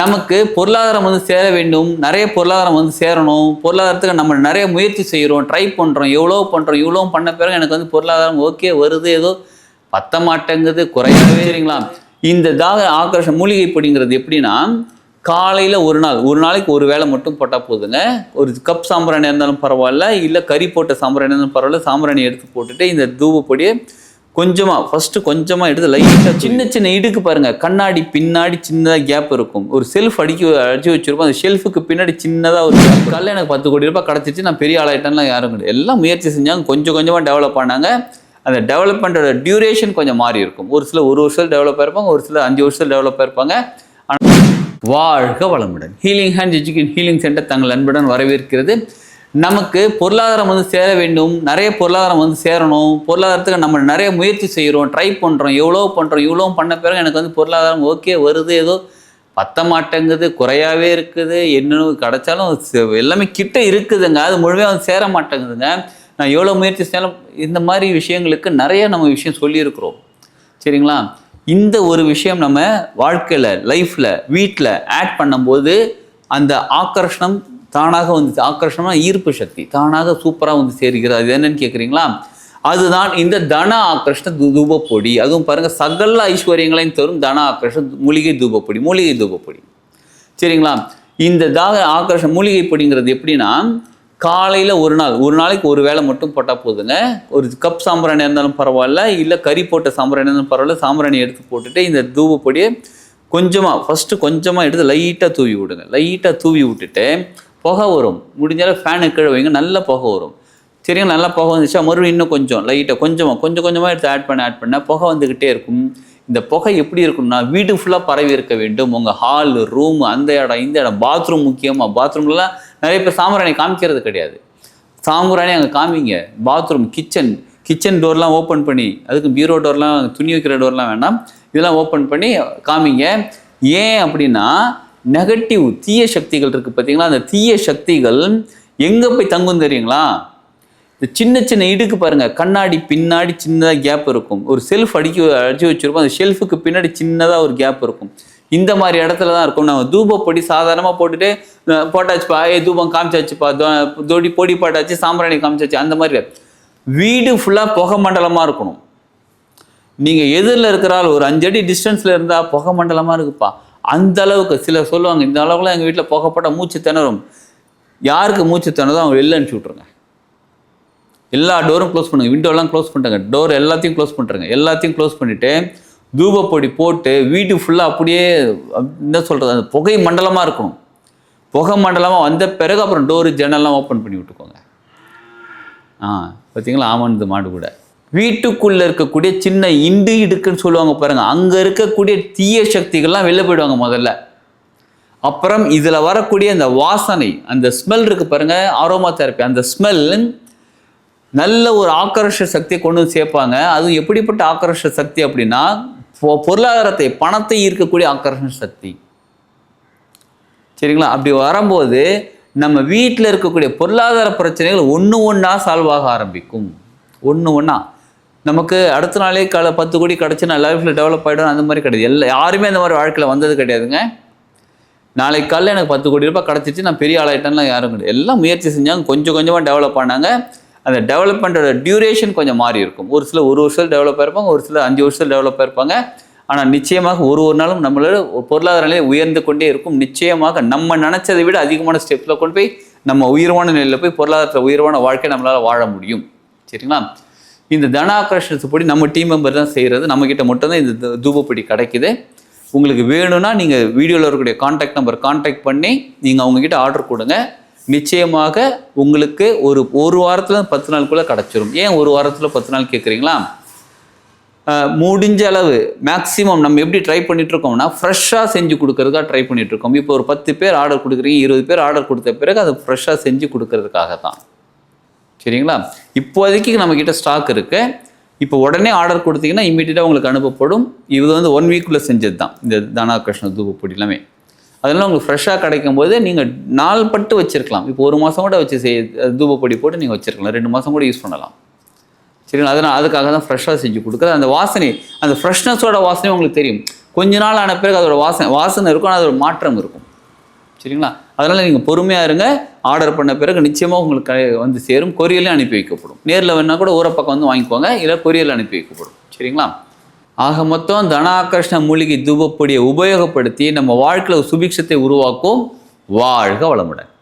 நமக்கு பொருளாதாரம் வந்து சேர வேண்டும். நிறைய பொருளாதாரம் வந்து சேரணும். பொருளாதாரத்துக்கு நம்ம நிறைய முயற்சி செய்கிறோம் ட்ரை பண்ணுறோம் எவ்வளோ பண்ணுறோம் இவ்வளோ பண்ண பிறகு எனக்கு வந்து பொருளாதாரம் ஓகே வருது. ஏதோ பத்த மாட்டேங்குது குறையவே சரிங்களா இந்த தாக ஆக்ரோஷம் மூலிகை பொடிங்கிறது எப்படின்னா காலையில் ஒரு நாள் ஒரு நாளைக்கு ஒரு வேளை மட்டும் போட்டால் போதுங்க. ஒரு கப் சாம்பிராணி இருந்தாலும் பரவாயில்ல. இல்லை கறி போட்ட சாம்பிராணி இருந்தாலும் பரவாயில்ல. சாம்பிராணி எடுத்து போட்டுட்டு இந்த தூப பொடியை கொஞ்சமாக ஃபஸ்ட்டு கொஞ்சமாக எடுத்து லைட்டாக சின்ன சின்ன இடுக்கு பாருங்கள் கண்ணாடி பின்னாடி சின்னதாக கேப் இருக்கும். ஒரு செல்ஃப் அடிக்க அடிச்சு வச்சிருப்போம். அந்த ஷெல்ஃபுக்கு பின்னாடி சின்னதாக ஒரு கல்ல எனக்கு பத்து கோடி ரூபாய் கிடச்சிச்சு. நான் பெரிய ஆளாயிட்டேன்லாம் யாரும் கிடையாது. எல்லாம் முயற்சி செஞ்சாங்க. கொஞ்சம் கொஞ்சமாக டெவலப் பண்ணாங்க அந்த டெவலப்மெண்ட்டோட டியூரேஷன் கொஞ்சம் மாறி இருக்கும். ஒரு சில ஒரு வருஷம் டெவலப் ஆயிருப்பாங்க. ஒரு சில அஞ்சு வருஷம் டெவலப் ஆயிருப்பாங்க. ஆனால் வாழ்க வளமுடன். Healing hand education healing centre தங்கள் அன்புடன் வரவேற்கிறது. நமக்கு பொருளாதாரம் வந்து சேர வேண்டும் நிறைய பொருளாதாரம் வந்து சேரணும் பொருளாதாரத்துக்கு நம்ம நிறைய முயற்சி செய்கிறோம் ட்ரை பண்ணுறோம் எவ்வளோ பண்ணுறோம் இவ்வளோ பண்ண பிறகு எனக்கு வந்து பொருளாதாரம் ஓகே வருது ஏதோ பத்த மாட்டேங்குது குறையாவே இருக்குது என்னன்னு கிடைச்சாலும் எல்லாமே கிட்ட இருக்குதுங்க அது முழுமையாக வந்து சேர மாட்டேங்குதுங்க. நான் எவ்வளோ முயற்சி செய்யலாம் இந்த மாதிரி விஷயங்களுக்கு நிறைய நம்ம விஷயம் சொல்லியிருக்கிறோம். சரிங்களா? இந்த ஒரு விஷயம் நம்ம வாழ்க்கையில் லைஃப்பில் வீட்டில் ஆட் பண்ணும்போது அந்த ஆக்கர்ஷணம் தானாக வந்து ஆக்கர்ஷமாக ஈர்ப்பு சக்தி தானாக சூப்பராக வந்து சேர்கிறது. அது என்னன்னு கேட்குறீங்களா அதுதான் இந்த தன ஆக்கர்ஷ்ண தூபப்பொடி. அதுவும் பாருங்கள் சகல ஐஸ்வர்யங்களையும் தரும் தன ஆக்கர்ஷண மூலிகை தூபப்பொடி மூலிகை தூபப்பொடி. சரிங்களா? இந்த தாக ஆக்கர்ஷ மூலிகை பொடிங்கிறது எப்படின்னா காலையில் ஒரு நாள் ஒரு நாளைக்கு ஒரு வேளை மட்டும் போட்டால் போதுங்க. ஒரு கப் சாம்பிராணி இருந்தாலும் பரவாயில்ல இல்லை கறி போட்ட சாம்பிராணி இருந்தாலும் பரவாயில்ல சாம்பிராணி எடுத்து போட்டுட்டு இந்த தூவப்பொடியை கொஞ்சமாக ஃபஸ்ட்டு கொஞ்சமாக எடுத்து லைட்டாக தூவி விடுங்க. லைட்டாக தூவி விட்டுட்டு புகை வரும். முடிஞ்சாலும் ஃபேனு கீழே வைங்க நல்ல புகை வரும். சரிங்களா? நல்லா புகை வந்துச்சா மறுபடியும் இன்னும் கொஞ்சம் லைட்டாக கொஞ்சமாக கொஞ்சம் கொஞ்சமாக எடுத்து ஆட் பண்ண ஆட் பண்ண. புகை வந்துக்கிட்டே இருக்கும். இந்த புகை எப்படி இருக்கும்னா வீடு ஃபுல்லாக பரவி இருக்க வேண்டும். உங்கள் ஹால் ரூம் அந்த இடம் இந்த இடம் பாத்ரூம் முக்கியமாக பாத்ரூம்லாம் நிறைய பேர் சாம்பிராணி காமிக்கிறது கிடையாது. சாம்பிராணி அங்கே காமிங்க. பாத்ரூம் கிச்சன் கிச்சன் டோர்லாம் ஓப்பன் பண்ணி அதுக்கு பீரோ டோர்லாம் துணி வைக்கிற டோர்லாம் வேண்டாம் இதெல்லாம் ஓப்பன் பண்ணி காமிங்க. ஏன் அப்படின்னா நெகட்டிவ் தீய சக்திகள் இருக்குது பார்த்தீங்களா? அந்த தீய சக்திகள் எங்கே போய் தங்கும் தெரியுங்களா? இந்த சின்ன சின்ன இடுக்கு பாருங்க. கண்ணாடி பின்னாடி சின்னதாக கேப் இருக்கும். ஒரு செல்ஃப் அடிக்க அடிச்சு வச்சிருப்போம். அந்த ஷெல்ஃபுக்கு பின்னாடி சின்னதாக ஒரு கேப் இருக்கும். இந்த மாதிரி இடத்துல தான் இருக்கும். நம்ம தூபப்பொடி சாதாரணமாக போட்டுட்டு போட்டாச்சுப்பா ஏ தூபம் காமிச்சாச்சுப்பா தோடி பொடி போட்டாச்சு சாம்பிராணி காமிச்சாச்சு அந்த மாதிரி வீடு ஃபுல்லாக புகை மண்டலமாக இருக்கணும். நீங்கள் எதிரில் இருக்கிறாள் ஒரு அஞ்சடி டிஸ்டன்ஸில் இருந்தால் புகை மண்டலமாக இருக்குப்பா. அந்த அளவுக்கு சிலர் சொல்லுவாங்க இந்த அளவுக்குலாம் எங்கள் வீட்டில் புகைப்பட்ட மூச்சு திணறும். யாருக்கு மூச்சு திணறதோ அவங்க வெளில அனுப்பிச்சி விட்ருங்க எல்லா டோரும் க்ளோஸ் பண்ணுங்கள் விண்டோலாம் க்ளோஸ் பண்ணிட்டாங்க. டோர் எல்லாத்தையும் க்ளோஸ் பண்ணுறாங்க எல்லாத்தையும் க்ளோஸ் பண்ணிவிட்டு தூபப்பொடி போட்டு வீடு ஃபுல்லாக அப்படியே என்ன சொல்கிறது அந்த புகை மண்டலமாக இருக்கணும். புகை மண்டலமாக வந்த பிறகு அப்புறம் டோரு ஜன்னல்லாம் ஓப்பன் பண்ணி விட்டுக்கோங்க. ஆ பார்த்தீங்களா ஆமாம் மாடு கூட. வீட்டுக்குள்ளே இருக்கக்கூடிய சின்ன இண்டு இடுக்குன்னு சொல்லுவாங்க பாருங்க. அங்கே இருக்கக்கூடிய தீய சக்திகள்லாம் வெளில போயிடுவாங்க முதல்ல. அப்புறம் இதில் வரக்கூடிய அந்த வாசனை அந்த ஸ்மெல் இருக்கு பாருங்க ஆரோமா தெரப்பி அந்த ஸ்மெல் நல்ல ஒரு ஆக்கர்ஷ சக்தியை கொண்டு வந்து சேர்ப்பாங்க. அதுவும் எப்படிப்பட்ட ஆக்கர்ஷ சக்தி அப்படின்னா பொருளாதாரத்தை பணத்தை ஈர்க்கக்கூடிய ஆக்கர்ஷண சக்தி. சரிங்களா? அப்படி வரும்போது நம்ம வீட்டில் இருக்கக்கூடிய பொருளாதார பிரச்சனைகள் ஒன்று ஒன்றா சால்வ் ஆக ஆரம்பிக்கும். ஒன்று ஒன்றா நமக்கு அடுத்த நாளே கால பத்து கோடி கிடச்சி நான் லைஃப்பில் டெவலப் ஆகிடும் அந்த மாதிரி கிடையாது. எல்லா யாருமே அந்த மாதிரி வாழ்க்கையில் வந்தது கிடையாதுங்க. நாளைக்கு காலையில் எனக்கு பத்து கோடி ரூபாய் கிடச்சிட்டு நான் பெரிய ஆளாயிட்டேன்லாம் யாரும் கிடையாது. எல்லாம் முயற்சி செஞ்சாங்க கொஞ்சம் கொஞ்சமாக டெவலப் பண்ணாங்க அந்த டெவலப்மெண்ட்டோட டியூரேஷன் கொஞ்சம் மாறி இருக்கும். ஒரு சில ஒரு வருஷம் டெவலப் ஆயிருப்பாங்க ஒரு சில அஞ்சு வருஷம் டெவலப் ஆயிருப்பாங்க. ஆனால் நிச்சயமாக ஒரு ஒரு நாளும் நம்மளோட பொருளாதார நிலை உயர்ந்து கொண்டே இருக்கும். நிச்சயமாக நம்ம நினச்சதை விட அதிகமான ஸ்டெப்ஸில் கொண்டு போய் நம்ம உயர்வான நிலையில் போய் பொருளாதாரத்தில் உயர்வான வாழ்க்கை நம்மளால் வாழ முடியும். சரிங்களா? இந்த தனாகர்ஷணத்துப்படி நம்ம டீம் மெம்பர் தான் செய்கிறது நம்மக்கிட்ட மட்டும்தான் இந்த து- தூபப்பொடி கிடைக்குது. உங்களுக்கு வேணும்னா நீங்கள் வீடியோவில் இருக்கக்கூடிய காண்டாக்ட் நம்பர் காண்டாக்ட் பண்ணி நீங்கள் அவங்கக்கிட்ட ஆர்டர் கொடுங்க. நிச்சயமாக உங்களுக்கு ஒரு ஒரு வாரத்தில் பத்து நாளுக்குள்ளே கிடச்சிரும். ஏன் ஒரு வாரத்தில் பத்து நாள் கேட்குறீங்களா முடிஞ்ச அளவு மேக்ஸிமம் நம்ம எப்படி ட்ரை பண்ணிகிட்ருக்கோம்னா ஃப்ரெஷ்ஷாக செஞ்சு கொடுக்கறதுக்காக ட்ரை பண்ணிகிட்ருக்கோம் இப்போ ஒரு பத்து பேர் ஆர்டர் கொடுக்குறீங்க இருபது பேர் ஆர்டர் கொடுத்த பிறகு அதை ஃப்ரெஷ்ஷாக செஞ்சு கொடுக்கறதுக்காக தான் சரிங்களா? இப்போதைக்கு நம்மக்கிட்ட ஸ்டாக் இருக்கு. இப்போ உடனே ஆர்டர் கொடுத்தீங்கன்னா இமீடியட்டாக உங்களுக்கு அனுப்பப்படும். இது வந்து ஒன் வீக்குள்ளே செஞ்சது தான் இந்த தானா கிருஷ்ண தூபப்பொடி எல்லாமே. அதெல்லாம் உங்களுக்கு ஃப்ரெஷ்ஷாக கிடைக்கும் போது நீங்கள் நாள் பட்டு வச்சுருக்கலாம். இப்போ ஒரு மாதம் கூட வச்சு செய் தூபப்பொடி போட்டு நீங்கள் வச்சுருக்கலாம். ரெண்டு மாதம் கூட யூஸ் பண்ணலாம். சரிங்களா? அதனால் அதுக்காக தான் ஃப்ரெஷ்ஷாக செஞ்சு கொடுக்குறது. அந்த வாசனை அந்த ஃப்ரெஷ்னஸோட வாசனை உங்களுக்கு தெரியும். கொஞ்ச நாள் ஆன பிறகு அதோட வாசனை வாசனை இருக்கும் ஆனால் அதோட மாற்றம் இருக்கும். சரிங்களா? அதனால் நீங்கள் பொறுமையாக இருங்க. ஆர்டர் பண்ண பிறகு நிச்சயமாக உங்களுக்கு வந்து சேரும். கொரியர்லேயும் அனுப்பி வைக்கப்படும். நேரில் வேணால் கூட ஊரப்பக்கம் வந்து வாங்கிக்கோங்க. இல்லை கொரியரில் அனுப்பி வைக்கப்படும். சரிங்களா? ஆக மொத்தம் தனாகர்ஷ்ண மூலிகை தூபப்பொடியை உபயோகப்படுத்தி நம்ம வாழ்க்கையில் சுபிக்ஷத்தை உருவாக்கும். வாழ்க வளமுடன்.